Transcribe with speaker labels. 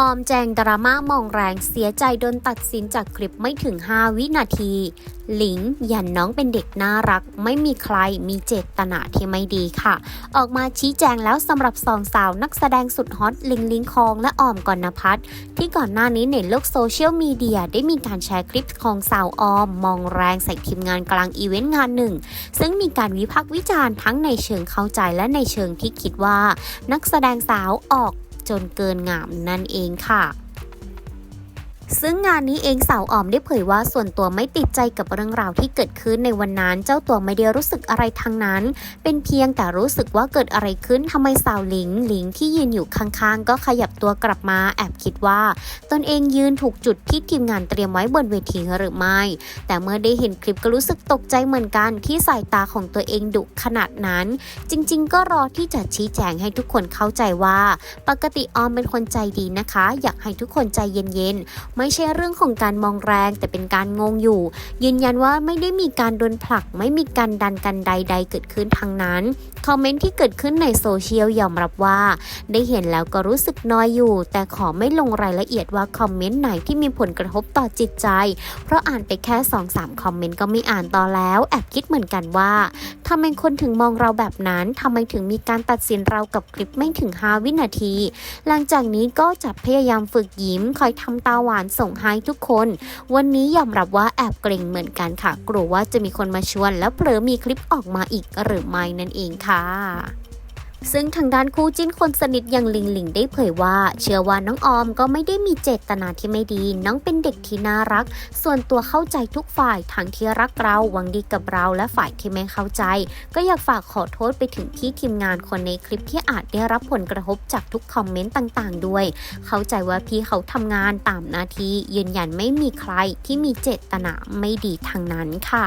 Speaker 1: ออมแจงดราม่ามองแรงเสียใจโดนตัดสินจากคลิปไม่ถึง 5 วินาที หลิงยันน้องเป็นเด็กน่ารัก ไม่มีใครมีเจตนาที่ไม่ดีค่ะ ออกมาชี้แจงแล้วสำหรับสองสาวนักแสดงสุดฮอตลิงลิงคองและออมกอนนพัฒน์ที่ก่อนหน้านี้ในโลกโซเชียลมีเดียได้มีการแชร์คลิปของสาวออม มองแรงใส่ทีมงานกลางอีเวนต์งานหนึ่ง ซึ่งมีการวิพากษ์วิจารณ์ทั้งในเชิงเข้าใจและในเชิงที่คิดว่า นักแสดงสาวออก จนเกินงามนั่นเองค่ะ ซึ่งงานนี้เองสาวออมได้เผยว่าส่วนตัวไม่ติดใจกับเรื่องราวที่เกิดขึ้นในวันนั้น เจ้าตัวไม่ได้รู้สึกอะไรทั้งนั้น เป็นเพียงแต่รู้สึกว่าเกิดอะไรขึ้นทำไมสาวหลิงหลิงที่ยืนอยู่ข้างๆ ก็ขยับตัวกลับมาแอบคิดว่า ตนเองยืนถูกจุดที่ทีมงานเตรียมไว้บนเวทีหรือไม่ แต่เมื่อได้เห็นคลิปก็รู้สึกตกใจเหมือนกันที่สายตาของตัวเองดุขนาดนั้น จริง ๆ ก็รอที่จะชี้แจงให้ทุกคนเข้าใจว่า ปกติออมเป็นคนใจดีนะคะ อยากให้ทุกคนใจเย็นๆไม่ใช่เรื่องของการมองแรง แต่เป็นการงงอยู่ ยืนยันว่าไม่ได้มีการโดนผลัก ไม่มีการดันกันใด ๆ เกิดขึ้นทางนั้น คอมเมนต์ที่เกิดขึ้นในโซเชียลยอมรับว่า ได้เห็นแล้วก็รู้สึกน้อยอยู่ แต่ขอไม่ลงรายละเอียดว่าคอมเมนต์ไหนที่มีผลกระทบต่อจิตใจ เพราะอ่านไปแค่2-3คอมเมนต์ก็ไม่อ่านต่อแล้วแอบคิดเหมือนกันว่าทำไมคนถึงมองเราแบบนั้นทำไมถึงมีการตัดสินเรากับคลิปไม่ถึง 5 วินาที หลังจากนี้ก็จะพยายามฝึกยิ้ม คอยทำตาหวานส่งให้ทุกคน วันนี้ยอมรับว่าแอบเกรงเหมือนกันค่ะ กลัวว่าจะมีคนมาชวน แล้วเผลอมีคลิปออกมาอีกหรือไม่นั่นเองค่ะ ซึ่งทางด้านคู่จิ้นคนสนิทอย่างลิงลิงได้เผยว่า เชื่อว่าน้องออมก็ไม่ได้มีเจตนาที่ไม่ดี น้องเป็นเด็กที่น่ารัก ส่วนตัวเข้าใจทุกฝ่ายทั้งที่รักเราหวังดีกับเราและฝ่ายที่ไม่เข้าใจ ก็อยากฝากขอโทษไปถึงที่ทีมงานคนในคลิปที่อาจได้รับผลกระทบจากทุกคอมเมนต์ต่างๆ ด้วย เข้าใจว่าพี่เขาทำงานตามหน้าที่ยืนยันไม่มีใครที่มีเจตนาไม่ดีทางนั้นค่ะ